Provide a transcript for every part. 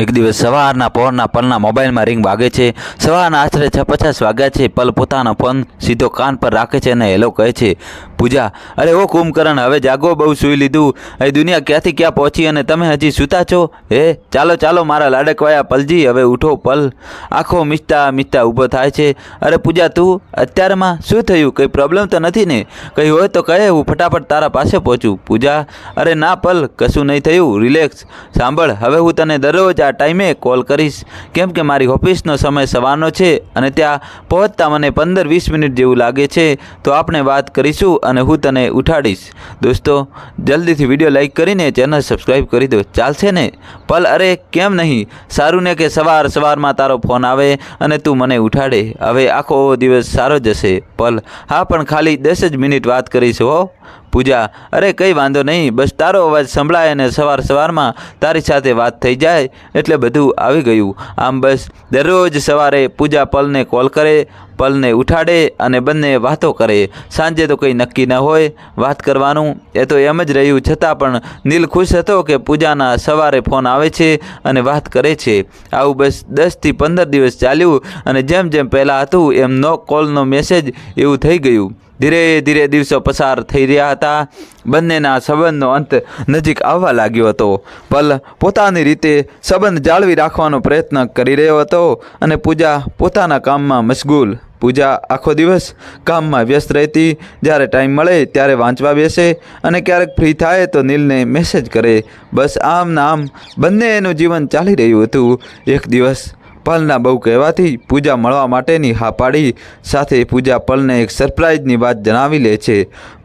એક દિવસ સવારના પહોરના પલના મોબાઈલમાં રિંગ વાગે છે. સવારના આશરે છ પચાસ વાગ્યા છે. પલ પોતાનો ફોન સીધો કાન પર રાખે છે અને હેલો કહે છે, પૂજા, અરે ઓ કુંભકરણ, હવે જાગો, બહુ સૂઈ લીધું. અહીં દુનિયા ક્યાંથી ક્યાં પહોંચી અને તમે હજી સૂતા છો? હે, ચાલો ચાલો, મારા લાડકવાયા પલજી, હવે ઉઠો પલ. આખો મિસ્તા મિસ્તા ઊભો થાય છે. અરે પૂજા, તું અત્યારમાં શું થયું? કંઈ પ્રોબ્લેમ તો નથી ને? કંઈ હોય તો કહે, હું ફટાફટ તારા પાસે પહોંચું. પૂજા, અરે ના પલ, કશું નહીં થયું. રિલેક્સ. સાંભળ, હવે હું તને દરરોજ આ ટાઈમે કોલ કરીશ. કેમ કે મારી ઓફિસનો સમય સવારનો છે અને ત્યાં પહોંચતા મને પંદર વીસ મિનિટ જેવું લાગે છે. તો આપણે વાત કરીશું અને હું તને ઉઠાડીશ. દોસ્તો, જલ્દીથી વીડિયો લાઇક કરીને ચેનલ સબસ્ક્રાઈબ કરી દો. ચાલશે ને? પલ, અરે, કેમ નહીં? સારું ને કે સવાર સવારમાં તારો ફોન આવે અને તું મને ઉઠાડે? હવે આખો દિવસ સારો જશે. પલ. હા, પણ ખાલી દસ જ મિનિટ વાત કરીશ હો. પૂજા, અરે કંઈ વાંધો નહીં, બસ તારો અવાજ સંભળાય અને સવાર સવારમાં તારી સાથે વાત થઈ જાય એટલે બધું આવી ગયું. આમ બસ દરરોજ સવારે પૂજા પલને કોલ કરે, પલને ઉઠાડે અને બંને વાતો કરે. સાંજે તો કંઈ નક્કી ન હોય, વાત કરવાનું, એ તો એમ જ રહ્યું. છતાં પણ નીલ ખુશ હતો કે પૂજાના સવારે ફોન આવે છે અને વાત કરે છે. આવું બસ દસથી પંદર દિવસ ચાલ્યું અને જેમ જેમ પહેલાં હતું, એમ નો કોલનો મેસેજ એવું થઈ ગયું. ધીરે ધીરે દિવસો પસાર થઈ રહ્યા હતા. બંનેના સંબંધનો અંત નજીક આવવા લાગ્યો હતો. પલ પોતાની રીતે સંબંધ જાળવી રાખવાનો પ્રયત્ન કરી રહ્યો હતો અને પૂજા પોતાના કામમાં મશગુલ. પૂજા આખો દિવસ કામમાં વ્યસ્ત રહેતી. જ્યારે ટાઈમ મળે ત્યારે વાંચવા બેસે અને ક્યારેક ફ્રી થાય તો નીલને મેસેજ કરે. બસ આમ ને આમ બંને એનું જીવન ચાલી રહ્યું હતું. એક દિવસ પલના બહુ કહેવાથી પૂજા મળવા માટેની હા પાડી સાથે પૂજા પલને એક સરપ્રાઇઝની વાત જણાવી લે છે.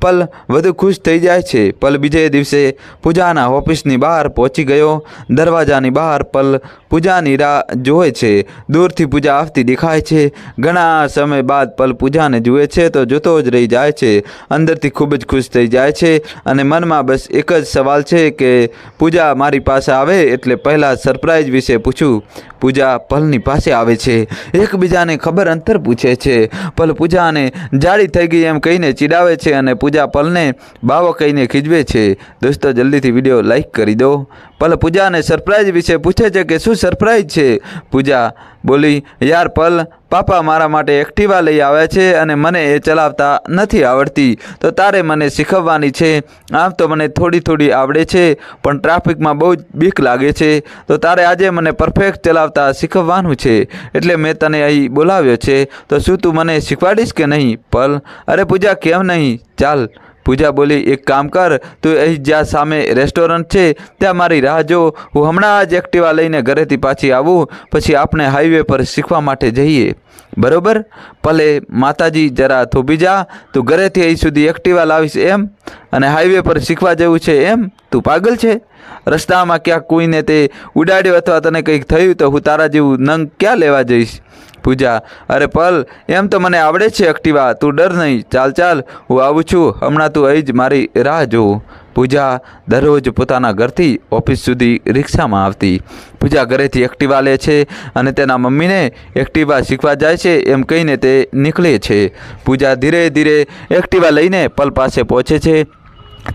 પલ વધુ ખુશ થઈ જાય છે. પલ બીજે દિવસે પૂજાના ઓફિસની બહાર પહોંચી ગયો. દરવાજાની બહાર પલ પૂજાની રાહ જોવે છે. દૂરથી પૂજા આવતી દેખાય છે. ઘણા સમય બાદ પલ પૂજાને જુએ છે તો જોતો જ રહી જાય છે. અંદરથી ખૂબ જ ખુશ થઈ જાય છે અને મનમાં બસ એક જ સવાલ છે કે પૂજા મારી પાસે આવે એટલે પહેલાં સરપ્રાઇઝ વિશે પૂછું. પૂજા પલની પાસે આવે છે. એકબીજાને ખબર અંતર પૂછે છે. પલ પૂજાને જાડી થઈ ગઈ એમ કહીને ચીડાવે છે અને પૂજા પલને બાવો કહીને ખીજવે છે. દોસ્તો, જલ્દીથી વીડિયો લાઈક કરી દો. પલ પૂજાને સરપ્રાઇઝ વિશે પૂછે છે કે શું સરપ્રાઈઝ છે? પૂજા બોલી, યાર પલ, પાપા મારા માટે એક્ટિવા લઈ આવ્યા છે અને મને એ ચલાવતા નથી આવડતી. તો તારે મને શીખવવાની છે. આમ તો મને થોડી થોડી આવડે છે, પણ ટ્રાફિકમાં બહુ જ બીક લાગે છે. તો તારે આજે મને પરફેક્ટ ચલાવતા શીખવવાનું છે. એટલે મેં તને અહીં બોલાવ્યો છે. તો શું તું મને શીખવાડીશ કે નહીં? પલ, અરે પૂજા, કેમ નહીં? ચાલ પૂજા બોલી, એક કામ કર, તું અહીં જ્યાં સામે રેસ્ટોરન્ટ છે, ત્યાં મારી રાહ જો. હું હમણાં જ એક્ટિવા લઈને ઘરેથી પાછી આવું, પછી આપણે હાઈવે પર શીખવા માટે જઈએ. બરોબર? ભલે, માતાજી જરા થોભી જા. તું ઘરેથી અહીં સુધી એક્ટિવા લાવીશ એમ? અને હાઈવે પર શીખવા જેવું છે એમ? તું પાગલ છે? રસ્તામાં ક્યાંક કોઈને તે ઉડાડ્યો અથવા તને કંઈક થયું તો હું તારા જેવું નંગ ક્યાં લેવા જઈશ? પૂજા. અરે પલ, એમ તો મને આવડે છે એક્ટિવા. તું ડર નહીં. ચાલ ચાલ, હું આવું છું. હમણાં તું અહીં જ મારી રાહ જોઉં. પૂજા દરરોજ પોતાના ઘરથી ઓફિસ સુધી રિક્ષામાં આવતી. પૂજા ઘરેથી એક્ટિવા લે છે અને તેના મમ્મીને એક્ટિવા શીખવા જાય છે એમ કહીને તે નીકળે છે. પૂજા ધીરે ધીરે એક્ટિવા લઈને પલ પાસે પહોંચે છે.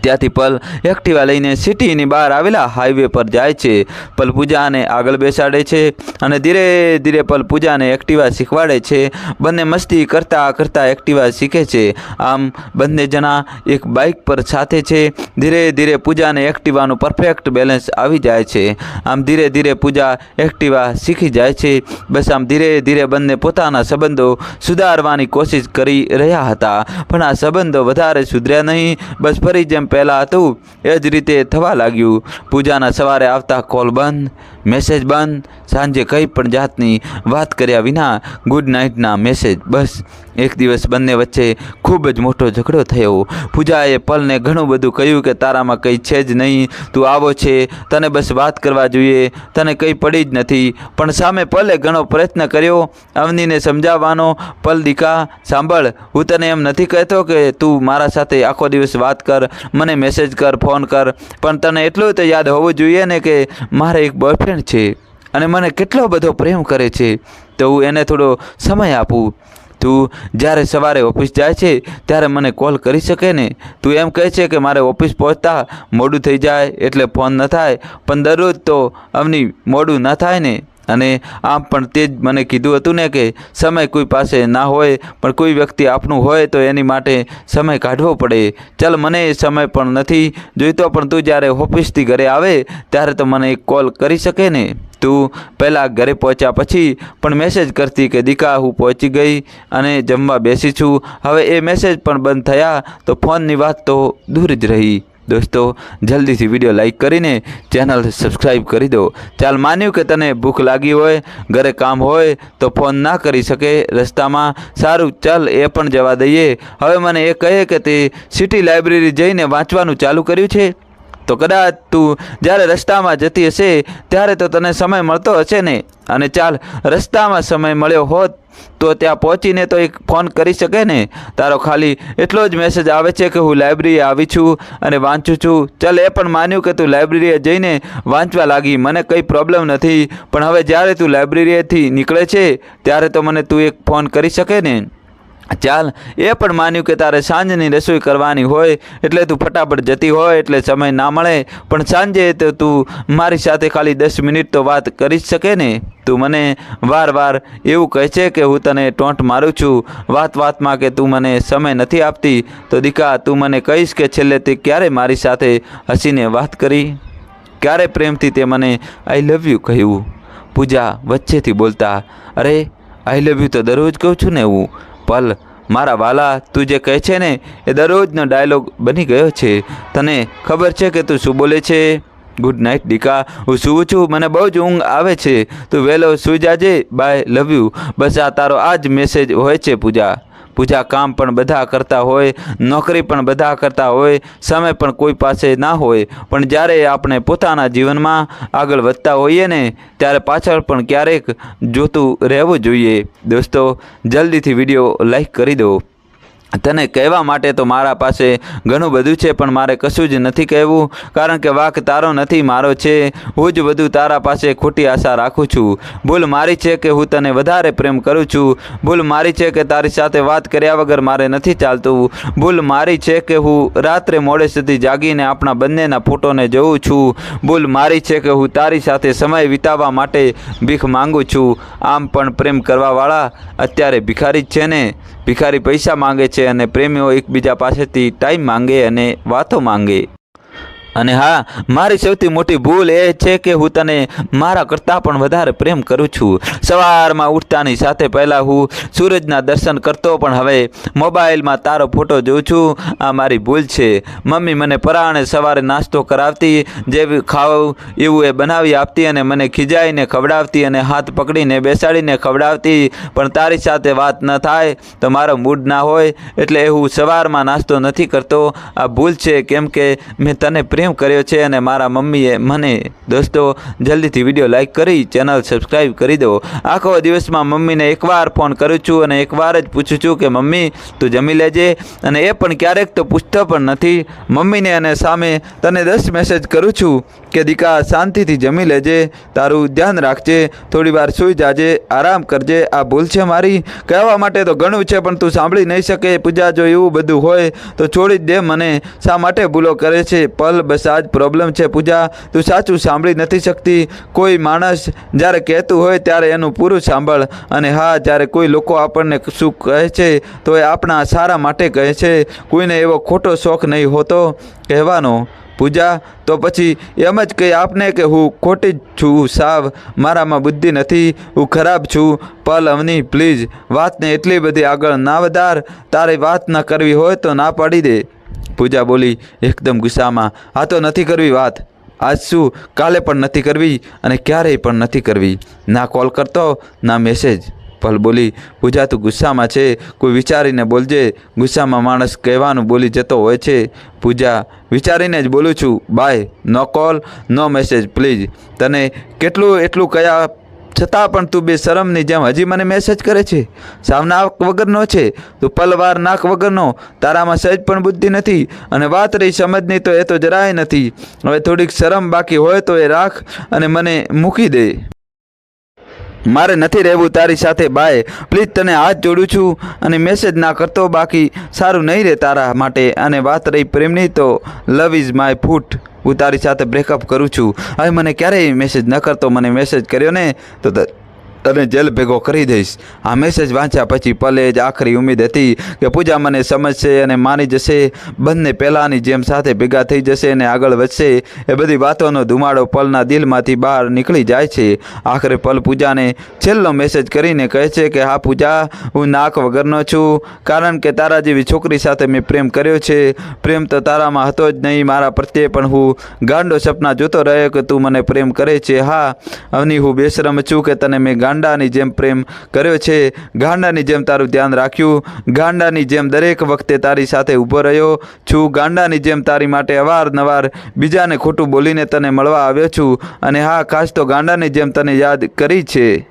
ત્યાંથી પલ એક્ટિવા લઈને સિટીની બહાર આવેલા હાઈવે પર જાય છે. પલ પૂજાને આગળ બેસાડે છે અને ધીરે ધીરે પલ પૂજાને એક્ટિવા શીખવાડે છે. બંને મસ્તી કરતાં કરતાં એક્ટિવા શીખે છે. આમ બંને જણા એક બાઇક પર સાથે છે. ધીરે ધીરે પૂજાને એક્ટિવાનું પરફેક્ટ બેલેન્સ આવી જાય છે. આમ ધીરે ધીરે પૂજા એક્ટિવા શીખી જાય છે. બસ આમ ધીરે ધીરે બંને પોતાના સંબંધો સુધારવાની કોશિશ કરી રહ્યા હતા. પણ આ સંબંધો વધારે સુધર્યા નહીં. બસ ફરી જેમ પહેલાં હતું, એ જ રીતે થવા લાગ્યું. પૂજાના સવારે આવતા કોલ બંધ, મેસેજ બંધ, સાંજે કંઈ પણ જાતની વાત કર્યા વિના ગુડ નાઇટના મેસેજ, બસ. એક દિવસ બંને વચ્ચે ખૂબ જ મોટો ઝઘડો થયો. પૂજાએ પલને ઘણું બધું કહ્યું કે તારામાં કંઈ છે જ નહીં, તું આવો છે, તને બસ વાત કરવા જોઈએ, તને કંઈ પડી જ નથી. પણ સામે પલે ઘણો પ્રયત્ન કર્યો, અવનીને સમજાવવાનો, પલ દીકા, સાંભળ, હું તને એમ નથી કહેતો કે તું મારા સાથે આખો દિવસ વાત કર મને મેસેજ કર ફોન કર, પણ તને એટલું તો યાદ હોવું જોઈએ ને કે મારે એક બોયફ્રેન્ડ છે અને મને કેટલો બધો પ્રેમ કરે છે. તો હું એને થોડો સમય આપું. તું જ્યારે સવારે ઓફિસ જાય છે, ત્યારે મને કોલ કરી શકે ને? તું એમ કહે છે કે મારે ઓફિસ પહોંચતા મોડું થઈ જાય એટલે ફોન ન થાય, પણ દરરોજ તો અમની મોડું ન થાય ને? અને આમ પણ તે જ મને કીધું હતું ને કે સમય કોઈ પાસે ના હોય, પણ કોઈ વ્યક્તિ આપનું હોય તો એની માટે સમય કાઢવો પડે. ચાલ, મને એ સમય પણ નથી જોઈતો, પણ તું જ્યારે ઓફિસથી ઘરે આવે, ત્યારે તો મને એક કોલ કરી શકે ને? તું પહેલાં ઘરે પહોંચ્યા પછી પણ મેસેજ કરતી કે, દીકા, હું પહોંચી ગઈ અને જમવા બેસી છું. હવે એ મેસેજ પણ બંધ થયા, તો ફોનની વાત તો દૂર જ રહી. દોસ્તો, જલ્દીથી વીડિયો લાઈક કરીને ચેનલ સબસ્ક્રાઈબ કરી દો. ચાલ માન્યું કે તને ભૂખ લાગી હોય, ઘરે કામ હોય, તો ફોન ના કરી શકે. રસ્તામાં સારું, ચાલ એ પણ જવા દઈએ. હવે મને એ કહે કે તે સિટી લાઇબ્રેરી જઈને વાંચવાનું ચાલુ કર્યું છે. તો કદાચ તું જ્યારે રસ્તામાં જતી હશે, ત્યારે તો તને સમય મળતો હશે ને? અને ચાલ, રસ્તામાં સમય મળ્યો હોત તો ત્યાં પહોંચીને તો એક ફોન કરી શકે ને? તારો ખાલી એટલો જ મેસેજ આવે છે કે હું લાઇબ્રેરીએ આવી છું અને વાંચું છું. ચાલ, એ પણ માન્યું કે તું લાઇબ્રેરીએ જઈને વાંચવા લાગી. મને કંઈ પ્રોબ્લેમ નથી. પણ હવે જ્યારે તું લાઇબ્રેરીએથી નીકળે છે, ત્યારે તો મને તું એક ફોન કરી શકે ને? ચાલ. એ પણ માન્યું કે તારે સાંજની રસોઈ કરવાની હોય એટલે તું ફટાફટ જતી હોય એટલે સમય ના મળે. પણ સાંજે તો તું મારી સાથે ખાલી દસ મિનિટ તો વાત કરી જ શકે ને. તું મને વાર વાર એવું કહે છે કે હું તને ટોંટ મારું છું. વાત વાતમાં કે તું મને સમય નથી આપતી, તો દીકા તું મને કહીશ કે છેલ્લે તે ક્યારે મારી સાથે હસીને વાત કરી? ક્યારે પ્રેમથી તે મને આઈ લવ યુ કહ્યું? પૂજા વચ્ચેથી બોલતા, અરે આઈ લવ યુ તો દરરોજ કહું છું ને હું. પલ, મારા વાલા, તું જે કહે છે ને, એ દરરોજનો ડાયલોગ બની ગયો છે. તને ખબર છે કે તું શું બોલે છે? ગુડ નાઇટ, ડીકા. હું સૂવું છું? મને બહુ જ ઊંઘ આવે છે. તું વહેલો સુઈ જાજે. By, love you. બસ આ તારો આ જ મેસેજ હોય છે, પૂજા. પૂજા કામ પણ બધા કરતા હોય, નોકરી પણ બધા કરતા હોય સમય પણ કોઈ પાસે ના હોય. પણ જ્યારે આપણે પોતાના જીવનમાં આગળ વધતા હોઈએ ને, ત્યારે પાછળ પણ ક્યારેક જોતું રહેવું જોઈએ. દોસ્તો, જલ્દીથી વીડિયો લાઈક કરી દો. તને કહેવા માટે તો મારા પાસે ઘણું બધું છે, પણ મારે કશું જ નથી કહેવું, કારણ કે વાક તારો નથી, મારો છે. હું જ બધું તારા પાસે ખોટી આશા રાખું છું. ભૂલ મારી છે કે હું તને વધારે પ્રેમ કરું છું. ભૂલ મારી છે કે તારી સાથે વાત કર્યા વગર મારે નથી ચાલતું. ભૂલ મારી છે કે હું રાત્રે મોડે સુધી જાગીને આપણા બંનેના ફોટોને જોઉં છું. ભૂલ મારી છે કે હું તારી સાથે સમય વિતાવવા માટે ભીખ માંગુ છું. આમ પણ પ્રેમ કરવાવાળા અત્યારે ભિખારી જ છે ને? ભિખારી પૈસા માંગે છે અને પ્રેમીઓ એકબીજા પાસેથી ટાઈમ માંગે અને વાતો માંગે. અને હા, મારી સૌથી મોટી ભૂલ એ છે કે હું તને મારા કરતાં પણ વધારે પ્રેમ કરું છું. સવારમાં ઉઠતાની સાથે પહેલાં હું સૂરજના દર્શન કરતો પણ હવે મોબાઈલમાં તારો ફોટો જોઉં છું. આ મારી ભૂલ છે. મમ્મી મને પરાણે સવારે નાસ્તો કરાવતી જે ખાવ એવું એ બનાવી આપતી અને મને ખીજાઈને ખવડાવતી અને હાથ પકડીને બેસાડીને ખવડાવતી. પણ તારી સાથે વાત ન થાય તો મારો મૂડ ના હોય. એટલે હું સવારમાં નાસ્તો નથી કરતો. આ ભૂલ છે કેમ કે મેં તને પ્રેમ કર્યો છે અને મારા મમ્મીએ મને દોસ્તો જલ્દીથી વીડિયો લાઈક કરી, ચેનલ સબસ્ક્રાઈબ કરી દો. આખો દિવસમાં મમ્મીને એકવાર ફોન કરું છું અને એકવાર જ પૂછું છું કે, મમ્મી, તું જમી લેજે? અને એ પણ ક્યારેક તો પૂછતો પણ નથી. મમ્મીને અને સામે તને દસ મેસેજ કરું છું કે, દીકા, શાંતિથી જમી લેજે, તારું ધ્યાન રાખજે, થોડી વાર સૂઈ જાજે, આરામ કરજે, આ ભૂલ છે મારી. કહેવા માટે તો ઘણું છે, પણ તું સાંભળી નહીં શકે. પૂજા જો એવું બધું હોય, તો છોડી જ દે મને. શા માટે ભૂલો કરે છે? પલ બસ આ જ પ્રોબ્લેમ છે. પૂજા, તું સાચું સાંભળી નથી શકતી. કોઈ માણસ જ્યારે કહેતું હોય ત્યારે એનું પૂરું સાંભળ. અને હા, જ્યારે કોઈ લોકો આપણને શું કહે છે તો એ આપણા સારા માટે કહે છે. કોઈને એવો ખોટો શોખ નહીં હોતો. કહેવાનો, પૂજા, તો પછી એમ જ કહી આપને કે હું ખોટી જ છું સાવ, મારામાં બુદ્ધિ નથી, હું ખરાબ છું. પલ અવની પ્લીઝ વાતને એટલી બધી આગળ ના વધાર. તારે વાત ન કરવી હોય તો ના પાડી દે. પૂજા બોલી, એકદમ ગુસ્સામાં, આ તો નથી કરવી વાત. આજ શું? કાલે પણ નથી કરવી અને ક્યારેય પણ નથી કરવી. ના કોલ કરતો, ના મેસેજ. પલ બોલી, પૂજા, તું ગુસ્સામાં છે. કોઈ વિચારીને બોલજે. ગુસ્સામાં માણસ કહેવાનું બોલી જતો હોય છે. પૂજા, વિચારીને જ બોલું છું. Bye, no call, no message, please. તને કેટલું એટલું કયા છતાં પણ તું બે શરમની જેમ હજી મને મેસેજ કરે છે. સાવ નાક વગરનો છે. તું પલવાર નાક વગરનો. તારામાં સહેજ પણ બુદ્ધિ નથી. અને વાત રહી સમજની તો એ તો જરાય નથી. હવે થોડીક શરમ બાકી હોય તો એ રાખ અને મને મૂકી દે. મારે નથી રહેવું તારી સાથે બાય પ્લીઝ તને હાથ જોડું છું અને મેસેજ ના કરતો બાકી સારું નહીં રહે તારા માટે. અને વાત રહી પ્રેમની તો લવ ઇઝ માય ફૂટ હું તારી સાથે બ્રેકઅપ કરું છું. હવે મને ક્યારેય મેસેજ ન કરતો. મને મેસેજ કર્યો ને તો તને જેલ ભેગો કરી દઈશ આ મેસેજ વાંચ્યા પછી પલે જ આખરી ઉમેદ હતી કે પૂજા મને સમજશે અને માની જશે બંને પહેલાંની જેમ સાથે ભેગા થઈ જશે અને આગળ વધશે એ બધી વાતોનો ધુમાડો પલના દિલમાંથી બહાર નીકળી જાય છે। આખરે પલ પૂજાને છેલ્લો મેસેજ કરીને કહે છે કે, હા પૂજા, હું નાક વગરનો છું, કારણ કે તારા જેવી છોકરી સાથે મેં પ્રેમ કર્યો છે, પ્રેમ તો તારામાં હતો જ નહીં, મારા પ્રત્યે પણ હું ગાંડો સપના જોતો રહ્યો કે તું મને પ્રેમ કરે છે. હા અવની હું બેશરમ છું કે તને મેં ગાંડાની જેમ પ્રેમ કર્યો છે. ગાંડાની જેમ તારું ધ્યાન રાખ્યું. ગાંડાની જેમ દરેક વખતે તારી સાથે ઊભો રહ્યો છું. ગાંડાની જેમ તારી માટે અવારનવાર બીજાને ખોટું બોલીને તને મળવા આવ્યો છું. અને હા, ખાસ તો ગાંડાની જેમ તને યાદ કરી છે.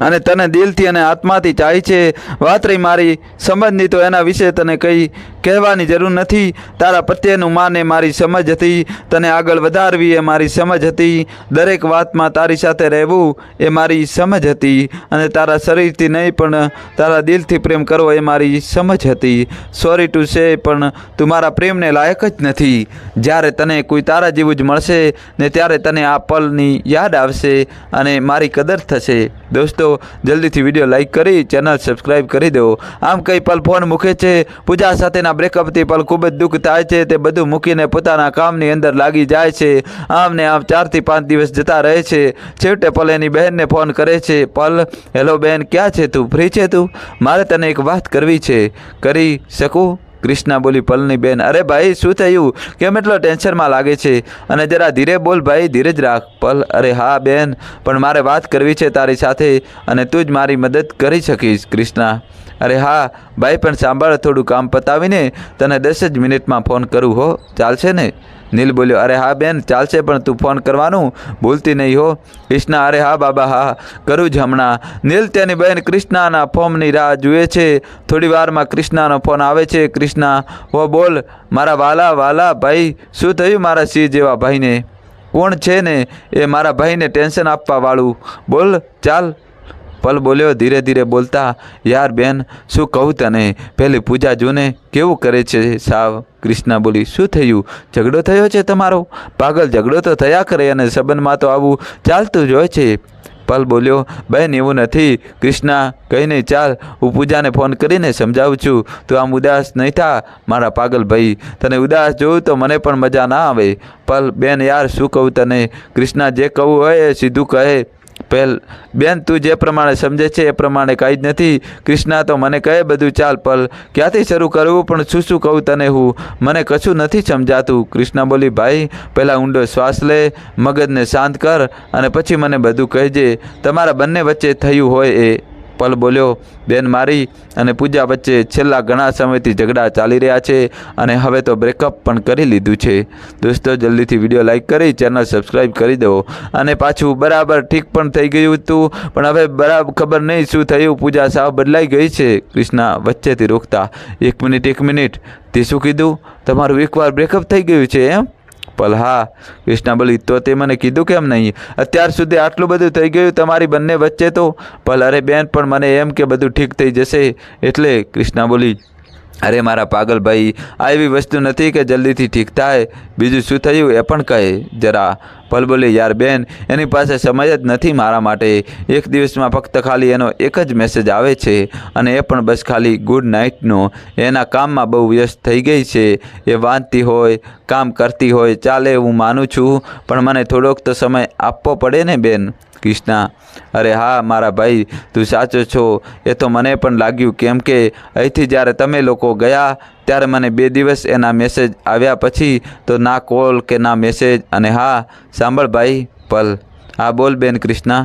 અને તને દિલથી અને આત્માથી ચાહી છે. વાત રહી મારી. સમજની તો એના વિશે તને કંઈ કહેવાની જરૂર નથી. તારા પ્રત્યેનું માને મારી સમજ હતી. તને આગળ વધારવી એ મારી સમજ હતી. દરેક વાતમાં તારી સાથે રહેવું એ મારી સમજ હતી. અને તારા શરીરથી નહીં, પણ તારા દિલથી પ્રેમ કરવો એ મારી સમજ હતી. સોરી ટુ સે પણ તું મારા પ્રેમને લાયક જ નથી. જ્યારે તને કોઈ તારા જેવું જ મળશે, ને ત્યારે તને આ પલની યાદ આવશે અને મારી કદર થશે. દોસ્તો, જલ્દીથી વીડિયો લાઇક કરી, ચેનલ સબસ્ક્રાઈબ કરી દો. આમ કઈ પલ ફોન મૂકે છે, પૂજા સાથેના બ્રેકઅપથી પલ ખૂબ જ દુઃખ થાય છે. તે બધું મૂકીને પોતાના કામની અંદર લાગી જાય છે. આમ ને આમ ચારથી પાંચ દિવસ જતા રહે છે. છેવટે પલ એની બહેનને ફોન કરે છે. પલ, હેલો બહેન ક્યાં છે તું? ફ્રી છે તું? મારે તને એક વાત કરવી છે. કરી શકું? કૃષ્ણા બોલી, પલની બેન, અરે ભાઈ, શું થયું? કેમ એટલો ટેન્શનમાં લાગે છે? અને જરા ધીરે બોલ ભાઈ, ધીરજ રાખ. પલ, અરે હા બેન, પણ મારે વાત કરવી છે તારી સાથે, અને તું જ મારી મદદ કરી શકીશ. કૃષ્ણા અરે હા ભાઈ પણ સાંભળ થોડું કામ પતાવીને તને દસ જ મિનિટમાં ફોન કરું હો. ચાલશે ને? નીલ બોલ્યો, અરે હા બેન, ચાલશે પણ તું ફોન કરવાનું? ભૂલતી નહીં હો. કૃષ્ણા, અરે હા બાબા, હા કરું જ હમણાં. નીલ તેની બહેન કૃષ્ણાના ફોર્મની રાહ જુએ છે. થોડી વારમાં કૃષ્ણાનો ફોન આવે છે. કૃષ્ણા, હો બોલ, મારા વાલા વાલા, ભાઈ, શું થયું મારા સિંહ જેવા ભાઈને? કોણ છે ને એ મારા ભાઈને ટેન્શન આપવાવાળું? બોલ, ચાલ. પલ બોલ્યો ધીરે ધીરે બોલતા, યાર બેન, શું કહું તને? પેલી પૂજા જોને કેવું કરે છે સાવ? કૃષ્ણા બોલી, શું થયું? ઝઘડો થયો છે તમારો? પાગલ ઝઘડો તો થયા કરે અને સંબંધમાં તો આવું ચાલતું જ હોય છે. પલ બોલ્યો, બેન, એવું નથી. કૃષ્ણા, કંઈ નહીં, ચાલ, હું પૂજાને ફોન કરીને સમજાવું છું. તું આમ ઉદાસ નહીં થા, મારા પાગલ ભાઈ. તને ઉદાસ જોઉં તો મને પણ મજા ના આવે. પલ, બેન, યાર, શું કહું તને? કૃષ્ણા જે કહું હોય એ સીધું કહે. પહેલ, બેન, તું જે પ્રમાણે સમજે છે એ પ્રમાણે કાંઈ જ નથી. કૃષ્ણા, તો મને કહે બધું ચાલ, પલ. ક્યાંથી શરૂ કરવું? પણ શું શું કહું તને હું? મને કશું નથી સમજાતું. કૃષ્ણા બોલી, ભાઈ, પહેલાં ઊંડો શ્વાસ લે, મગજને શાંત કર અને પછી મને બધું કહેજે. તમારા બંને વચ્ચે થયું હોય એ. પલ બોલ્યો, બેન મારી અને પૂજા વચ્ચે છેલ્લા ઘણા સમયથી ઝઘડા ચાલી રહ્યા છે અને હવે તો બ્રેકઅપ પણ કરી લીધું છે. દોસ્તો, જલ્દીથી વીડિયો લાઇક કરી ચેનલ સબસ્ક્રાઈબ કરી દો અને પાછું બરાબર ઠીક પણ થઈ ગયું હતું, પણ હવે બરાબર ખબર નહીં શું થયું. પૂજા સાવ બદલાઈ ગઈ છે. કૃષ્ણા વચ્ચેથી રોકતા, એક મિનિટ એક મિનિટ, તે શું કીધું? તમારું એકવાર બ્રેકઅપ થઈ ગયું છે, એમ? પલ હા કૃષ્ણા બોલી તો તે મને કીધું કેમ નહીં? અત્યાર સુધી આટલું બધું થઈ ગયું, તમારી બંને વચ્ચે તો પલ અરે બેન, પણ મને એમ કે બધું ઠીક થઈ જશે, એટલે કૃષ્ણા બોલી અરે મારા પાગલભાઈ આ એવી વસ્તુ નથી કે જલ્દીથી ઠીક થાય. બીજું શું થયું એ પણ કહે. જરા પલ યાર બેન, એની પાસે સમય જ નથી મારા માટે. એક દિવસમાં ફક્ત ખાલી એનો એક જ મેસેજ આવે છે અને એ પણ બસ ખાલી ગુડ નાઇટનો એના કામમાં બહુ વ્યસ્ત થઈ ગઈ છે. એ વાંચતી હોય, કામ કરતી હોય, ચાલે હું માનું છું. પણ મને થોડોક તો સમય આપવો પડે ને બેન? કૃષ્ણા, અરે હા, મારા ભાઈ, તું સાચો છો. એ તો મને પણ લાગ્યું કેમ કે અહીંથી જ્યારે તમે લોકો ગયા, ત્યારે મને બે દિવસ એના મેસેજ આવ્યા પછી તો ના કોલ કે ના મેસેજ અને હા, સાંભળ ભાઈ, પલ. હા, બોલ બેન કૃષ્ણા.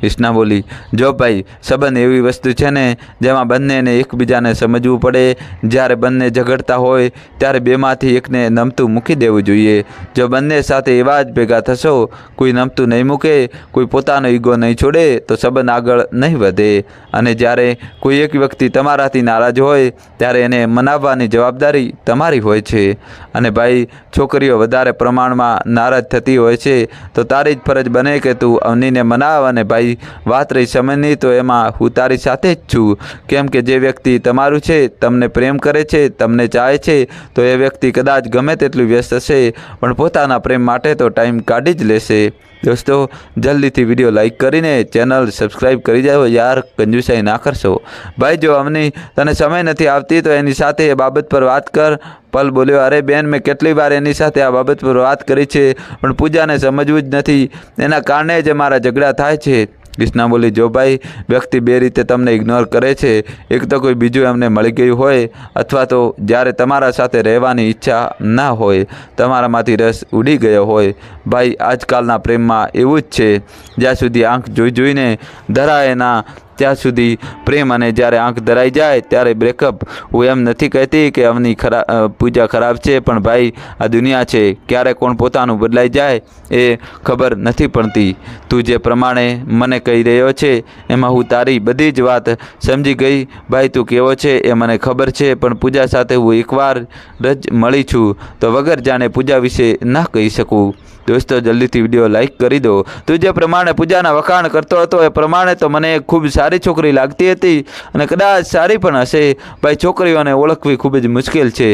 કૃષ્ણા બોલી, જો ભાઈ, સંબંધ એવી વસ્તુ છે ને, જેમાં બંનેને એકબીજાને સમજવું પડે, જ્યારે બંને ઝઘડતા હોય, ત્યારે બેમાંથી એકને નમતું મૂકી દેવું જોઈએ. જો બંને સાથે એવા જ ભેગા થશો, કોઈ નમતું નહીં મૂકે, કોઈ પોતાનો ઈગો નહીં છોડે, તો સંબંધ આગળ નહીં વધે. અને જ્યારે કોઈ એક વ્યક્તિ તમારાથી નારાજ હોય, ત્યારે એને મનાવવાની જવાબદારી તમારી હોય છે. અને ભાઈ, છોકરીઓ વધારે પ્રમાણમાં નારાજ થતી હોય છે, તો તારી જ ફરજ બને કે તું અવનીને મનાવ અને ભાઈ વાત રહી સમયની, તો એમાં હું તારી સાથે જ છું. કેમ કે જે વ્યક્તિ તમારું છે, તમને પ્રેમ કરે છે, તમને ચાહે છે, તો એ વ્યક્તિ કદાચ ગમે તેટલું વ્યસ્ત છે પણ પોતાના પ્રેમ માટે તો ટાઈમ કાઢી જ લેશે. દોસ્તો, જલ્દીથી વીડિયો લાઈક કરીને ચેનલ સબસ્ક્રાઈબ કરી જાઓ, યાર કંજુસાઈ ના કરશો. ભાઈ, જો અમની તને સમય નથી આવતી, તો એની સાથે એ બાબત પર વાત કર. પલ બોલ્યો, અરે બેન, મેં કેટલી વાર એની સાથે આ બાબત પર વાત કરી છે, પણ પૂજાને સમજવું જ નથી. એના કારણે જ મારા ઝઘડા થાય છે. કૃષ્ણા બોલી, જો ભાઈ, વ્યક્તિ બે રીતે તમને ઇગ્નોર કરે છે, એક તો કોઈ બીજું એમને મળી ગયું હોય, અથવા તો જ્યારે તમારા સાથે રહેવાની ઈચ્છા ના હોય, તમારામાંથી રસ ઉડી ગયો હોય. ભાઈ, આજકાલના પ્રેમમાં એવું જ છે. જ્યાં સુધી આંખ જોઈ જોઈને ધરાય ના ત્યાં સુધી પ્રેમ અને જ્યારે આંખ ધરાઈ જાય ત્યારે બ્રેકઅપ હું એમ નથી કહેતી કે અમની ખરા પૂજા ખરાબ છે, પણ ભાઈ આ દુનિયા છે, ક્યારે કોણ પોતાનું બદલાઈ જાય એ ખબર નથી પડતી. તું જે પ્રમાણે મને કહી રહ્યો છે, એમાં હું તારી બધી જ વાત સમજી ગઈ. ભાઈ, તું કેવો છે એ મને ખબર છે, પણ પૂજા સાથે હું એકવાર જ મળી છું. તો વગર જાણે પૂજા વિશે ના કહી શકું. દોસ્તો, જલ્દીથી વીડિયો લાઇક કરી દો. તું જે પ્રમાણે પૂજાના વખાણ કરતો હતો, એ પ્રમાણે તો મને ખૂબ સારી છોકરી લાગતી હતી અને કદાચ સારી પણ હશે. ભાઈ, છોકરીઓને ઓળખવી ખૂબ જ મુશ્કેલ છે.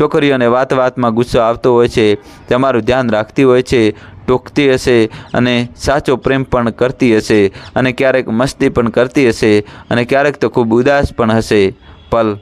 છોકરીઓને વાત વાતમાં ગુસ્સો આવતો હોય છે, તમારું ધ્યાન રાખતી હોય છે, ટોકતી હશે અને સાચો પ્રેમ પણ કરતી હશે અને ક્યારેક મસ્તી પણ કરતી હશે અને ક્યારેક તો ખૂબ ઉદાસ પણ હશે. પલ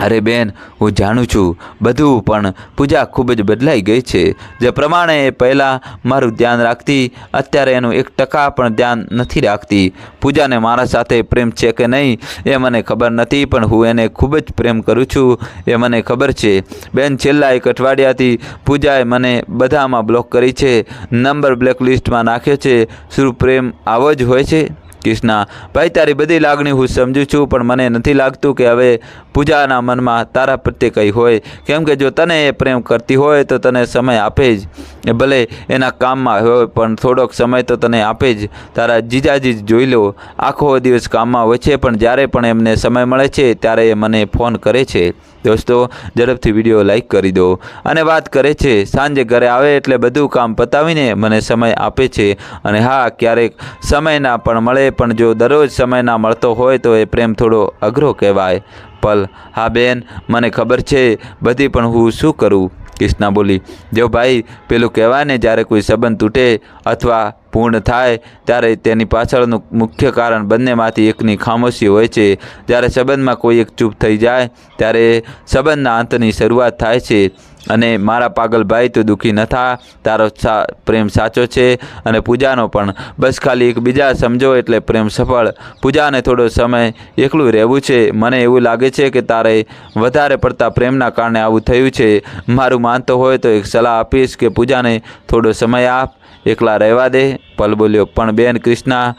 અરે બેન, હું જાણું છું, બધું, પણ પૂજા ખૂબ જ બદલાઈ ગઈ છે. જે પ્રમાણે એ પહેલાં મારું ધ્યાન રાખતી, અત્યારે એનું એક ટકા પણ ધ્યાન નથી રાખતી. પૂજાને મારા સાથે પ્રેમ છે કે નહીં, એ મને ખબર નથી, પણ હું એને ખૂબ જ પ્રેમ કરું છું, એ મને ખબર છે. બેન, છેલ્લા એક અઠવાડિયાથી પૂજાએ મને બધામાં બ્લોક કરી છે નંબર બ્લેકલિસ્ટમાં નાખ્યો છે. શું પ્રેમ આવો જ હોય છે? કૃષ્ણા, ભાઈ, તારી બધી લાગણી હું સમજુ છું, પણ મને નથી લાગતું કે હવે પૂજાના મનમાં તારા પ્રત્યે કંઈ હોય. કેમ કે જો તને એ પ્રેમ કરતી હોય, તો તને સમય આપે જ. એ ભલે એના કામમાં હોય, પણ થોડોક સમય તો તને આપે જ. તારા જીજાજી જોઈ લો. આખો દિવસ કામમાં હોય છે, પણ જ્યારે પણ એમને સમય મળે છે, ત્યારે એ મને ફોન કરે છે. દોસ્તો, ઝડપથી વીડિયો લાઇક કરી દો. અને વાત કરે છે, સાંજે ઘરે આવે એટલે બધું કામ પતાવીને મને સમય આપે છે. અને હા, ક્યારેક સમય ના પણ મળે, પણ જો દરરોજ સમય ના મળતો હોય તો એ પ્રેમ થોડો અઘરો કહેવાય. પલ, હા બેન, મને ખબર છે, બધી પણ હું શું કરું? કૃષ્ણા બોલી, જો ભાઈ પેલું કહેવાય ને જ્યારે કોઈ સંબંધ તૂટે અથવા પૂર્ણ થાય, ત્યારે તેની પાછળનું મુખ્ય કારણ બંનેમાંથી એકની ખામોશી હોય છે. જ્યારે સંબંધમાં કોઈ એક ચૂપ થઈ જાય, ત્યારે સંબંધના અંતની શરૂઆત થાય છે. અને મારા પાગલ ભાઈ તું દુઃખી ન થા, તારો પ્રેમ સાચો છે અને પૂજાનો પણ. બસ ખાલી એકબીજા સમજો એટલે પ્રેમ સફળ. પૂજાને થોડો સમય એકલું રહેવું છે. મને એવું લાગે છે કે તારે વધારે પડતા પ્રેમના કારણે આવું થયું છે. મારું માનતો હોય તો એક સલાહ આપીશ કે પૂજાને થોડો સમય આપ, એકલા રહેવા દે. પલ બોલ્યો, પણ બેન કૃષ્ણા,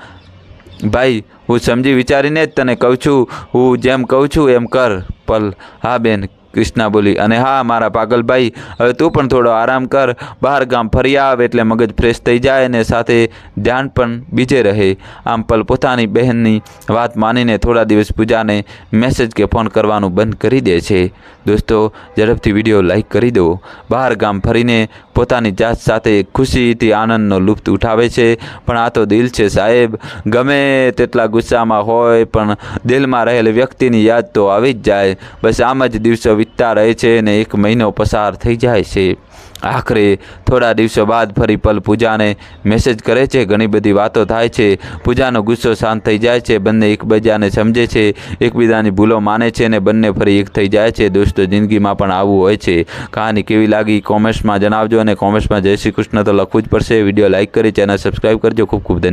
ભાઈ, હું સમજી વિચારીને જ તને કહું છું. હું જેમ કહું છું એમ કર. પલ, હા બેન કૃષ્ણા બોલી, અને હા, મારા પાગલભાઈ, હવે તું પણ થોડો આરામ કર. બહાર ગામ ફરી આવ એટલે મગજ ફ્રેશ થઈ જાય અને સાથે ધ્યાન પણ બીજે રહે. આમ પલ પોતાની બહેનની વાત માનીને થોડા દિવસ પૂજાને મેસેજ કે ફોન કરવાનું બંધ કરી દે છે. દોસ્તો, ઝડપથી વીડિયો લાઈક કરી દો. બહાર ગામ ફરીને પોતાની જાત સાથે ખુશીથી આનંદનો લુપ્ત ઉઠાવે છે. પણ આ તો દિલ છે સાહેબ. ગમે તેટલા ગુસ્સામાં હોય, પણ દિલમાં રહેલ વ્યક્તિની યાદ તો આવી જ જાય. બસ આમ જ દિવસો વીતતા રહે છે અને એક મહિનો પસાર થઈ જાય છે. આખરે થોડા દિવસો બાદ ફરી પલ પૂજાને મેસેજ કરે છે. ઘણી બધી વાતો થાય છે. પૂજાનો ગુસ્સો શાંત થઈ જાય છે. બંને એકબીજાને સમજે છે. એકબીજાની ભૂલો માને છે અને બંને ફરી એક થઈ જાય છે. દોસ્તો, જિંદગીમાં પણ આવું હોય છે. કહાની કેવી લાગી કોમેન્ટ્સમાં જણાવજો અને કોમેન્ટ્સમાં જય શ્રી કૃષ્ણ તો લખવું જ પડશે. વીડિયો લાઇક કરી, ચેનલ સબસ્ક્રાઈબ કરજો. ખૂબ ખૂબ ધન્યવાદ.